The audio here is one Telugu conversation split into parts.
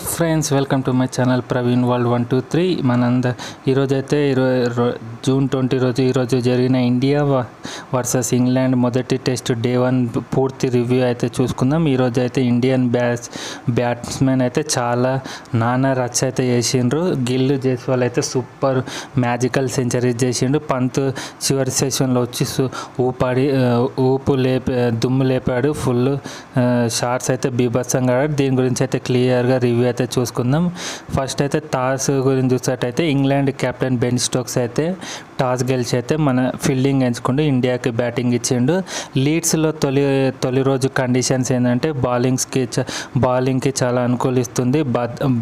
Friends welcome to my channel Praveen world one two three మనంద ఈరోజు అయితే ఇరవై జూన్ ట్వంటీ రోజు ఈరోజు జరిగిన ఇండియా వర్సెస్ ఇంగ్లాండ్ మొదటి టెస్ట్ డే వన్ పూర్తి రివ్యూ అయితే చూసుకుందాం. ఈరోజు అయితే ఇండియన్ బ్యాట్స్ బ్యాట్స్మెన్ అయితే చాలా నానా రచ్ అయితే చేసిండ్రు. గిల్లు జైస్వాల్ అయితే సూపర్ మ్యాజికల్ సెంచరీ చేసిండు. పంత్ చివరి సెషన్లో వచ్చి ఊపాడి ఊపు లేపి దుమ్ము లేపాడు. ఫుల్ షార్ట్స్ అయితే బీభత్సంగా దీని గురించి అయితే క్లియర్గా రివ్యూ అయితే చూసుకుందాం. ఫస్ట్ అయితే టాస్ గురించి చూసినట్టయితే ఇంగ్లాండ్ కెప్టెన్ బెన్ స్టోక్స్ అయితే టాస్ గెలిచి అయితే మన ఫీల్డింగ్ ఎంచుకుంటూ ఇండియాకి బ్యాటింగ్ ఇచ్చిండు. లీడ్స్లో తొలి తొలి రోజు కండిషన్స్ ఏంటంటే బౌలింగ్స్కి బౌలింగ్కి చాలా అనుకూలిస్తుంది.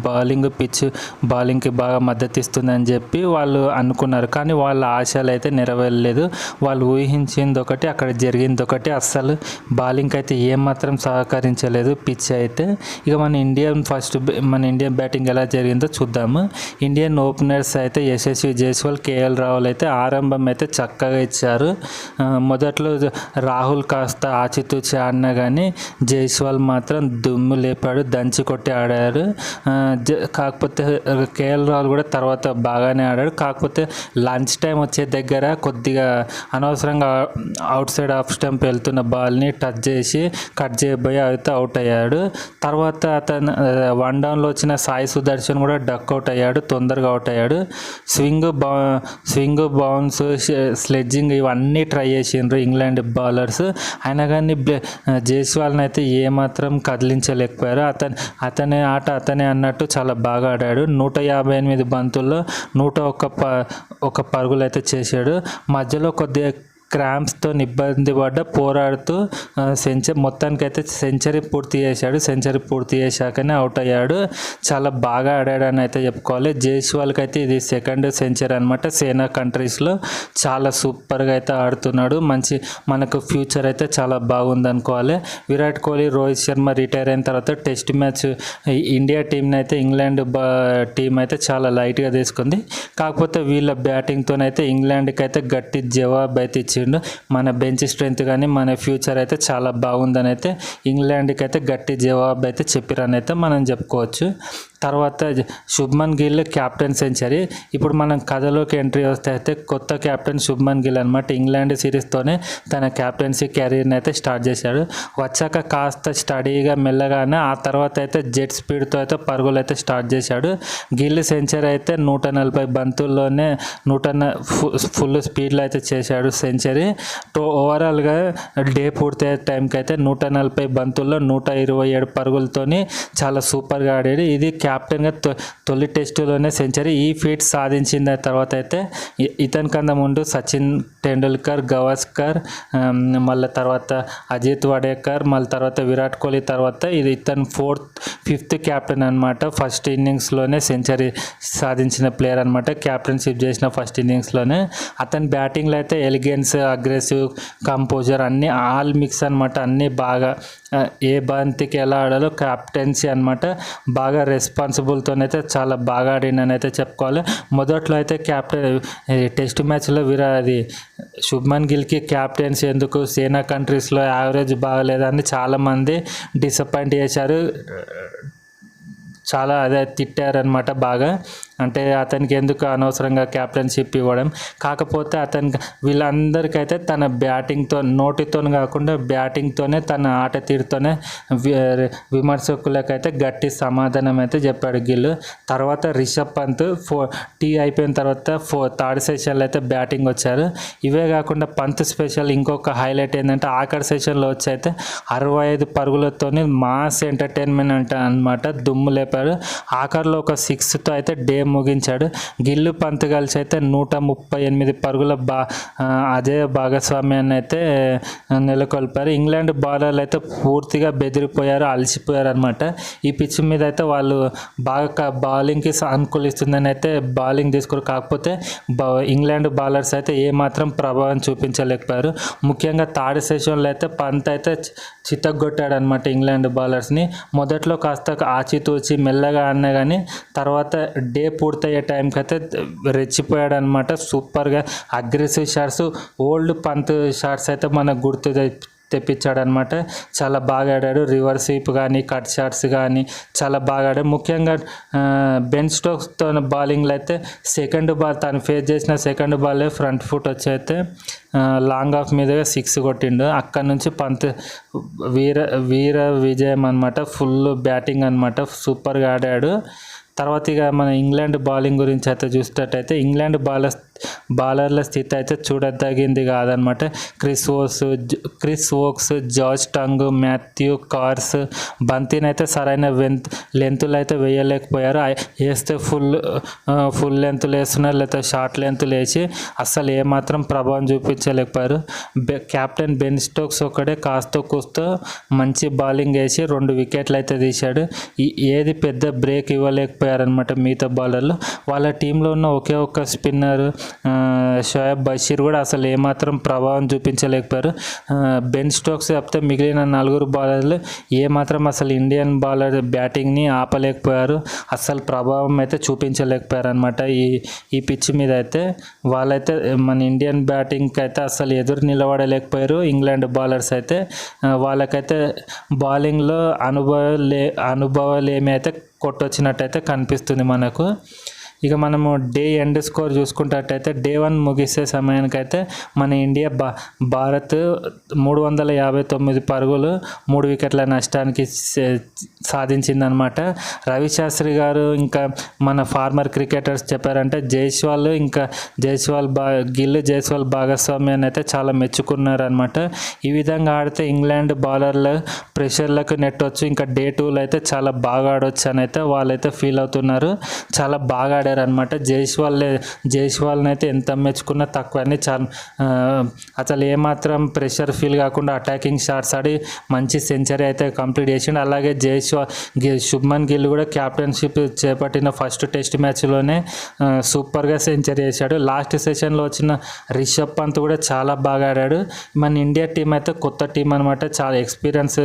బౌలింగ్ పిచ్ బౌలింగ్కి బాగా మద్దతు ఇస్తుంది అని చెప్పి వాళ్ళు అనుకున్నారు. కానీ వాళ్ళ ఆశలు అయితే నెరవేరలేదు. వాళ్ళు ఊహించింది ఒకటి అక్కడ జరిగింది ఒకటి. అస్సలు బౌలింగ్కి అయితే ఏమాత్రం సహకరించలేదు పిచ్ అయితే. ఇక మన ఇండియన్ ఫస్ట్ మన ఇండియన్ బ్యాటింగ్ ఎలా జరిగిందో చూద్దాము. ఇండియన్ ఓపెనర్స్ అయితే యశస్వి జైస్వాల్ కేఎల్ రాహుల్ అయితే ఆరంభం అయితే చక్కగా ఇచ్చారు. మొదట్లో రాహుల్ కాస్త ఆచితూచి ఆడినా కానీ జైస్వాల్ మాత్రం దుమ్ము లేపాడు దంచి కొట్టి ఆడారు. జ- కాకపోతే కేఎల్ రాహుల్ కూడా తర్వాత బాగానే ఆడాడు. కాకపోతే లంచ్ టైం వచ్చే దగ్గర కొద్దిగా అనవసరంగా అవుట్ సైడ్ ఆఫ్ స్టంప్ వెళ్తున్న బాల్ని టచ్ చేసి కట్ చేయబోయి అయితే అవుట్ అయ్యాడు. తర్వాత అతను వన్ డౌన్లో వచ్చిన సాయి సుదర్శన్ కూడా డక్ అవుట్ అయ్యాడు తొందరగా అవుట్ అయ్యాడు. స్వింగ్ బౌ స్వింగ్ బౌన్స్ స్లెడ్జింగ్ ఇవన్నీ ట్రై చేసిండ్రు ఇంగ్లాండ్ బౌలర్స్. అయినా కానీ జైస్వాల్ని అయితే ఏమాత్రం కదిలించలేకపోయారు. అతను అతనే ఆట అతనే అన్నట్టు చాలా బాగా ఆడాడు. నూట యాభై ఎనిమిది బంతుల్లో నూట ఒక్క ప ఒక పరుగులు అయితే చేశాడు. మధ్యలో కొద్దిగా క్రాంప్స్తో ఇబ్బంది పడ్డ పోరాడుతూ సెంచరీ మొత్తానికైతే సెంచరీ పూర్తి చేశాడు. సెంచరీ పూర్తి చేశాకనే అవుట్ అయ్యాడు. చాలా బాగా ఆడాడని అయితే చెప్పుకోవాలి. జైస్వాల్కి అయితే ఇది సెకండ్ సెంచరీ అనమాట సేనా కంట్రీస్లో చాలా సూపర్గా అయితే ఆడుతున్నాడు. మంచి మనకు ఫ్యూచర్ అయితే చాలా బాగుంది అనుకోవాలి. విరాట్ కోహ్లీ రోహిత్ శర్మ రిటైర్ అయిన తర్వాత టెస్ట్ మ్యాచ్ ఇండియా టీంని అయితే ఇంగ్లాండ్ బా టీం అయితే చాలా లైట్గా తీసుకుంది. కాకపోతే వీళ్ళ బ్యాటింగ్తోనైతే ఇంగ్లాండ్కి అయితే గట్టి జవాబు అయితే ఇచ్చి చేసిండు మన బెంచ్ స్ట్రెంత్ కానీ మన ఫ్యూచర్ అయితే చాలా బాగుందని అయితే ఇంగ్లాండ్కి అయితే గట్టి జవాబు అయితే చెప్పిరని అయితే మనం చెప్పుకోవచ్చు. తర్వాత శుభ్మన్ గిల్ క్యాప్టెన్ సెంచరీ ఇప్పుడు మనం కథలోకి ఎంట్రీ వస్తే అయితే కొత్త క్యాప్టెన్ శుభ్మన్ గిల్ అనమాట ఇంగ్లాండ్ సిరీస్తోనే తన క్యాప్టెన్సీ కెరీర్ని అయితే స్టార్ట్ చేశాడు. వచ్చాక కాస్త స్టడీగా మెల్లగానే ఆ తర్వాత అయితే జెట్ స్పీడ్తో అయితే పరుగులు అయితే స్టార్ట్ చేశాడు. గిల్ సెంచరీ అయితే నూట నలభై బంతుల్లోనే నూట ఫు- ఫుల్ స్పీడ్లో అయితే చేశాడు సెంచరీ టో ఓవరాల్గా డే పూర్తయ్యే టైంకి అయితే నూట నలభై బంతుల్లో నూట ఇరవై ఏడు పరుగులతోని చాలా సూపర్గా ఆడాడు. ఇది క్యా తొ- తొలి టెస్టులోనే సెంచరీ. ఈ ఫీట్ సాధించిన తర్వాత అయితే ఇతన్ ఇతని కన్నా ముందు సచిన్ టెండూల్కర్ గవాస్కర్ మళ్ళీ తర్వాత అజిత్ వడేకర్ మళ్ళీ తర్వాత విరాట్ కోహ్లీ తర్వాత ఇది ఇతను ఫోర్త్ ఫిఫ్త్ క్యాప్టెన్ అనమాట ఫస్ట్ ఇన్నింగ్స్లోనే సెంచరీ సాధించిన ప్లేయర్ అనమాట క్యాప్టెన్షిప్ చేసిన ఫస్ట్ ఇన్నింగ్స్లోనే. అతని బ్యాటింగ్లో అయితే ఎలిగెన్స్ అగ్రెసివ్ కంపోజర్ అన్నీ ఆల్ మిక్స్ అనమాట అన్నీ బాగా ఏ బంతికి ఎలా ఆడాలో క్యాప్టెన్సీ అనమాట బాగా రెస్పాన్సిబుల్తోనైతే చాలా బాగా ఆడినని అయితే చెప్పుకోవాలి. మొదట్లో అయితే క్యాప్టెన్ టెస్ట్ మ్యాచ్లో విరా అది శుభ్మన్ గిల్కి క్యాప్టెన్సీ ఎందుకు? సేనా కంట్రీస్లో యావరేజ్ బాగలేదని చాలామంది డిసప్పాయింట్ చేశారు. చాలా అదే తిట్టారనమాట బాగా. అంటే అతనికి ఎందుకు అనవసరంగా క్యాప్టెన్షిప్ ఇవ్వడం? కాకపోతే అతనికి వీళ్ళందరికైతే తన బ్యాటింగ్తో నోటితో కాకుండా బ్యాటింగ్తోనే తన ఆట తీరుతోనే విమర్శకులకైతే గట్టి సమాధానం అయితే చెప్పాడు గిల్. తర్వాత రిషబ్ పంత్ ఫో టీ అయిపోయిన తర్వాత ఫో థర్డ్ సెషన్లో అయితే బ్యాటింగ్ వచ్చారు. ఇవే కాకుండా పంత్ స్పెషల్ ఇంకొక హైలైట్ ఏంటంటే ఆఖరి సెషన్లో వచ్చి అయితే అరవై ఐదు పరుగులతోనే మాస్ ఎంటర్టైన్మెంట్ అంట అనమాట దుమ్ము లేపారు. ఆఖరిలో ఒక సిక్స్తో అయితే డే ముగించాడు. గిల్లు పంత్ కలిసి అయితే నూట ముప్పై ఎనిమిది పరుగుల బా అదే భాగస్వామ్యాన్ని అయితే నెలకొల్పారు. ఇంగ్లాండ్ బౌలర్లు అయితే పూర్తిగా బెదిరిపోయారు అలసిపోయారు అనమాట ఈ పిచ్ మీద అయితే వాళ్ళు బాగా బౌలింగ్కి అనుకూలిస్తుందని అయితే బౌలింగ్ తీసుకోరు. కాకపోతే బౌ- ఇంగ్లాండ్ బౌలర్స్ అయితే ఏమాత్రం ప్రభావం చూపించలేకపోయారు. ముఖ్యంగా థర్డ్ సెషన్లో అయితే పంత్ అయితే చితగ్గొట్టాడు అనమాట ఇంగ్లాండ్ బౌలర్స్ని. మొదట్లో కాస్త ఆచితూచి మెల్లగా అన్నా కానీ తర్వాత డే పూర్తయ్యే టైంకి అయితే రెచ్చిపోయాడు అనమాట సూపర్గా aggressive shots old Pant shots అయితే మనకు గుర్తు తెప్పించాడనమాట చాలా బాగా ఆడాడు. రివర్స్ స్వీప్ కానీ కట్ షాట్స్ కానీ చాలా బాగా ఆడాడు. ముఖ్యంగా బెన్ స్టోక్స్తో బౌలింగ్లో అయితే సెకండ్ బాల్ తను ఫేస్ చేసిన సెకండ్ బాల్ ఫ్రంట్ ఫుట్ వచ్చి అయితే లాంగ్ ఆఫ్ మీదుగా సిక్స్ కొట్టిండు. అక్కడ నుంచి పంత్ వీర వీర విజయం అనమాట ఫుల్ బ్యాటింగ్ అనమాట సూపర్గా ఆడాడు. తర్వాత ఇక మన ఇంగ్లాండ్ బౌలింగ్ గురించి అయితే చూసినట్టయితే ఇంగ్లాండ్ బౌలర్స్ బౌలర్ల స్థితి అయితే చూడదగింది కాదనమాట. క్రిస్ ఓస్ Chris Woakes George Tongue Matthew Carse బంతిని అయితే సరైన వెంత్ లెంతులు అయితే వేయలేకపోయారు వేస్తే ఫుల్ ఫుల్ లెంతులు వేస్తున్నారు లేకపోతే షార్ట్ లెంతులు వేసి అస్సలు ఏమాత్రం ప్రభావం చూపించలేకపోయారు. బె కెప్టెన్ బెన్ స్టోక్స్ ఒకడే కాస్త కూస్తో మంచి బౌలింగ్ వేసి రెండు వికెట్లు అయితే తీశాడు ఏది పెద్ద బ్రేక్ ఇవ్వలేకపోయారనమాట మిగతా బౌలర్లు. వాళ్ళ టీంలో ఉన్న ఒకే ఒక్క స్పిన్నర్ షోయబ్ బషీర్ కూడా అసలు ఏమాత్రం ప్రభావం చూపించలేకపోయారు. బెన్ స్టోక్స్ తప్పితే మిగిలిన నలుగురు బౌలర్లు ఏమాత్రం అసలు ఇండియన్ బౌలర్ బ్యాటింగ్ని ఆపలేకపోయారు. అసలు ప్రభావం అయితే చూపించలేకపోయారు అనమాట ఈ ఈ పిచ్ మీద అయితే వాళ్ళైతే మన ఇండియన్ బ్యాటింగ్కి అయితే అసలు ఎదురు నిలబడలేకపోయారు. ఇంగ్లాండ్ బౌలర్స్ అయితే వాళ్ళకైతే బౌలింగ్లో అనుభవం లే అనుభవాలు ఏమి అయితే కొట్టొచ్చినట్టయితే కనిపిస్తుంది మనకు. ఇక మనము డే ఎండ్ స్కోర్ చూసుకున్నట్టయితే డే వన్ ముగిసే సమయానికైతే మన ఇండియా బా భారత్ మూడు వందల యాభై తొమ్మిది పరుగులు మూడు వికెట్ల నష్టానికి సాధించిందనమాట రవిశాస్త్రి గారు ఇంకా మన ఫార్మర్ క్రికెటర్స్ చెప్పారంటే జైస్వాల్ ఇంకా జైస్వాల్ బా గిల్ జైస్వాల్ భాగస్వామ్యాన్ని అయితే చాలా మెచ్చుకున్నారనమాట ఈ విధంగా ఆడితే ఇంగ్లాండ్ బౌలర్లు ప్రెషర్లకు నెట్టొచ్చు ఇంకా డే టూలో అయితే చాలా బాగా ఆడవచ్చు అని అయితే వాళ్ళైతే ఫీల్ అవుతున్నారు. చాలా బాగా ఆడారనమాట జైస్వాల్ జైస్వాల్ని అయితే ఎంత మెచ్చుకున్నా తక్కువ అని చాలా అసలు ఏమాత్రం ప్రెషర్ ఫీల్ కాకుండా అటాకింగ్ షాట్స్ ఆడి మంచి సెంచరీ అయితే కంప్లీట్ చేసిండు. అలాగే జైస్ శుభ్మన్ గిల్ కూడా క్యాప్టెన్షిప్ చేపట్టిన ఫస్ట్ టెస్ట్ మ్యాచ్లోనే సూపర్గా సెంచరీ చేశాడు లాస్ట్ సెషన్లో వచ్చిన రిషబ్ పంత్ కూడా చాలా బాగా ఆడాడు. మన ఇండియా టీం అయితే కొత్త టీం అనమాట చాలా ఎక్స్పీరియన్స్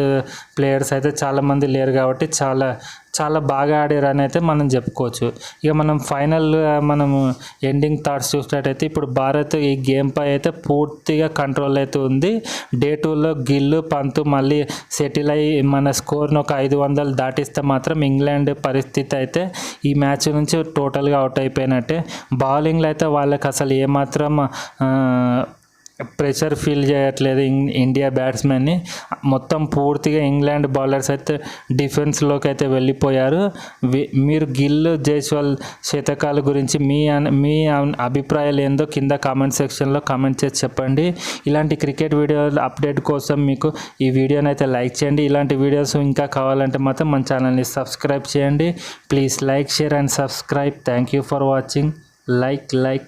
ప్లేయర్స్ అయితే చాలామంది లేరు కాబట్టి చాలా చాలా బాగా ఆడారు అని అయితే మనం చెప్పుకోవచ్చు. ఇక మనం ఫైనల్ మనము ఎండింగ్ థాట్స్ చూసినట్టయితే ఇప్పుడు భారత్ ఈ గేమ్ పై అయితే పూర్తిగా కంట్రోల్ అయితే ఉంది. డే టూలో గిల్లు పంతు మళ్ళీ సెటిల్ అయ్యి మన స్కోర్ను ఒక ఐదు వందలు దాటిస్తే మాత్రం ఇంగ్లాండ్ పరిస్థితి అయితే ఈ మ్యాచ్ నుంచి టోటల్గా అవుట్ అయిపోయినట్టే. బౌలింగ్లో అయితే వాళ్ళకి అసలు ఏమాత్రం ప్రెషర్ ఫీల్ చేయట్లేదు ఇండియా బ్యాట్స్మెన్ని మొత్తం పూర్తిగా ఇంగ్లాండ్ బౌలర్స్ అయితే డిఫెన్స్లోకి అయితే వెళ్ళిపోయారు. మీరు గిల్ జైస్వాల్ శతకాల గురించి మీ అన్- మీ అభిప్రాయాలు ఏందో కింద కామెంట్ సెక్షన్లో కామెంట్ చేసి చెప్పండి. ఇలాంటి క్రికెట్ వీడియో అప్డేట్ కోసం మీకు ఈ వీడియోని అయితే లైక్ చేయండి. ఇలాంటి వీడియోస్ ఇంకా కావాలంటే మాత్రం మన ఛానల్ని సబ్స్క్రైబ్ చేయండి. Please like share and subscribe thank you for watching like like